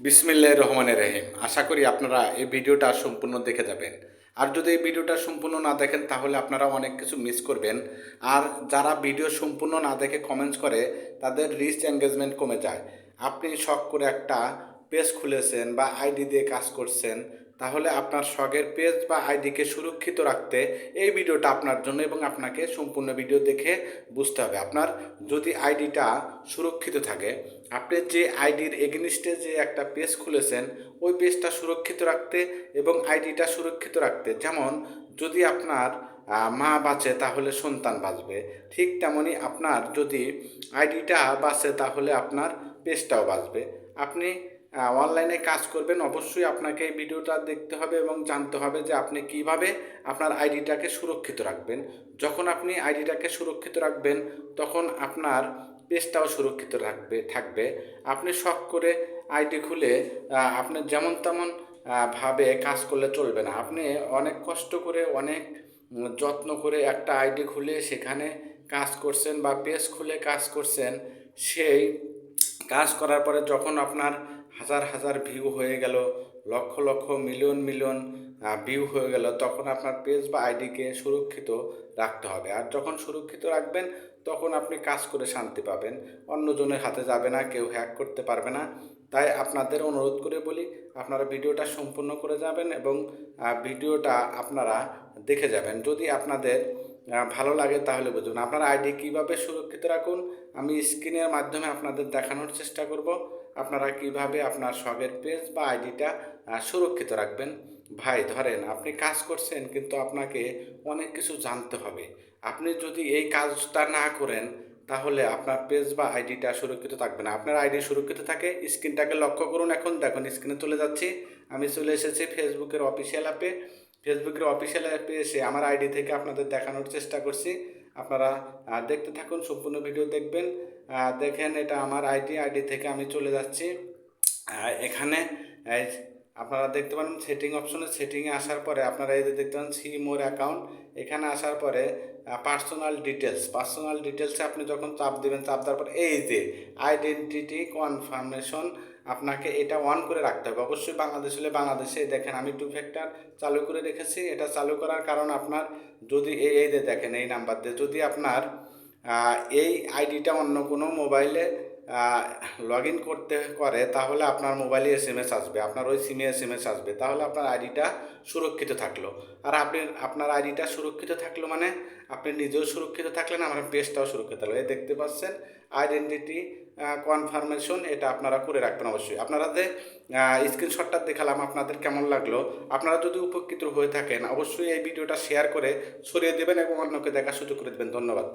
বিসমিল্লাহ রহমান রহিম। আশা করি আপনারা এই ভিডিওটা সম্পূর্ণ দেখে যাবেন। আর যদি এই ভিডিওটা সম্পূর্ণ না দেখেন, তাহলে আপনারা অনেক কিছু মিস করবেন। আর যারা ভিডিও সম্পূর্ণ না দেখে কমেন্টস করে, তাদের রিচ এঙ্গেজমেন্ট কমে যায়। আপনি শখ করে একটা পেজ খুলেছেন বা আইডি দিয়ে কাজ করছেন তাহলে আপনার শখের পেজ বা আইডিকে সুরক্ষিত রাখতে এই ভিডিওটা আপনার জন্য এবং আপনাকে সম্পূর্ণ ভিডিও দেখে বুঝতে হবে। আপনার যদি আইডিটা সুরক্ষিত থাকে, আপনি যে আইডির এগেনিস্টে যে একটা পেজ খুলেছেন, ওই পেজটা সুরক্ষিত রাখতে এবং আইডিটা সুরক্ষিত রাখতে, যেমন যদি আপনার মা বাঁচে তাহলে সন্তান বাঁচবে, ঠিক তেমনি আপনার যদি আইডিটা বাঁচে তাহলে আপনার পেজটাও বাঁচবে। আপনি অনলাইনে কাজ করবেন, অবশ্যই আপনাকে এই ভিডিওটা দেখতে হবে এবং জানতে হবে যে আপনি কীভাবে আপনার আইডিটাকে সুরক্ষিত রাখবেন। যখন আপনি আইডিটাকে সুরক্ষিত রাখবেন, তখন আপনার পেজটাও সুরক্ষিত রাখবে, থাকবে। আপনি শখ করে আইডি খুলে আপনি যেমন তেমন ভাবে কাজ করলে চলবে না। আপনি অনেক কষ্ট করে, অনেক যত্ন করে একটা আইডি খুলে সেখানে কাজ করছেন বা পেজ খুলে কাজ করছেন, সেই কাজ করার পরে যখন আপনার হাজার হাজার ভিউ হয়ে গেল, lakh lakh million million view হয়ে গেল, তখন আপনার পেজ বা আইডিকে সুরক্ষিত রাখতে হবে। আর যখন সুরক্ষিত রাখবেন, তখন আপনি কাজ করে শান্তি পাবেন। অন্যজনের হাতে যাবে না, কেউ হ্যাক করতে পারবে না। তাই আপনাদের অনুরোধ করে বলি, আপনারা ভিডিওটা সম্পূর্ণ করে যাবেন এবং ভিডিওটা আপনারা দেখে যাবেন। যদি আপনাদের ভালো লাগে তাহলে বুঝুন। আপনার আইডি কীভাবে সুরক্ষিত রাখুন, আমি স্ক্রিনের মাধ্যমে আপনাদের দেখানোর চেষ্টা করব। আপনারা কীভাবে আপনার সবের পেজ বা আইডিটা সুরক্ষিত রাখবেন? ভাই, ধরেন আপনি কাজ করছেন, কিন্তু আপনাকে অনেক কিছু জানতে হবে। আপনি যদি এই কাজটা না করেন, তাহলে আপনার পেজ বা আইডিটা সুরক্ষিত থাকবে না। আপনার আইডি সুরক্ষিত থাকে, স্ক্রিনটাকে লক্ষ্য করুন। এখন দেখুন স্ক্রিনে চলে যাচ্ছি। আমি চলে এসেছি ফেসবুকের অফিসিয়াল অ্যাপে ফেসবুকের অফিসিয়াল অ্যাপে এসে আমার আইডি থেকে আপনাদের দেখানোর চেষ্টা করছি। আপনারা দেখতে থাকুন, সম্পূর্ণ ভিডিও দেখবেন। দেখেন, এটা আমার আইডি আইডি থেকে আমি চলে যাচ্ছি। এখানে আপনারা দেখতে পারেন সেটিং অপশনে সেটিংয়ে আসার পরে আপনারা এই যে দেখতে পারেন সি মোর অ্যাকাউন্ট এখানে আসার পরে পার্সোনাল ডিটেলস পার্সোনাল ডিটেলসে আপনি যখন চাপ দিবেন, চাপ দেওয়ার পর এই যে আইডেন্টিটি কনফার্মেশন আপনাকে এটা অন করে রাখতে হবে। অবশ্যই বাংলাদেশ হলে বাংলাদেশে দেখেন আমি টু ফ্যাক্টর চালু করে রেখেছি, এটা চালু করার কারণ আপনার যদি এই এই দেখেন এই নাম্বার দিয়ে যদি আপনার এই আইডিটা অন্য কোনো মোবাইলে লগ ইন করতে করে, তাহলে আপনার মোবাইলে এস এম এস আসবে। আপনার ওই সিমে এস এম এস আসবে। তাহলে আপনার আইডিটা সুরক্ষিত থাকল। আর আপনি, আপনার আইডিটা সুরক্ষিত থাকল মানে আপনি নিজেও সুরক্ষিত থাকলেন, আমার পেজটাও সুরক্ষিত থাকল। এই দেখতে পাচ্ছেন আইডেন্টিটি কনফার্মেশন এটা আপনারা করে রাখবেন অবশ্যই। আপনারা যে স্ক্রিনশটটা দেখালাম, আপনাদের কেমন লাগল, আপনারা যদি উপকৃত হয়ে থাকেন, অবশ্যই এই ভিডিওটা শেয়ার করে ছড়িয়ে দেবেন এবং অন্যকে দেখার সুযোগ করে দেবেন। ধন্যবাদ।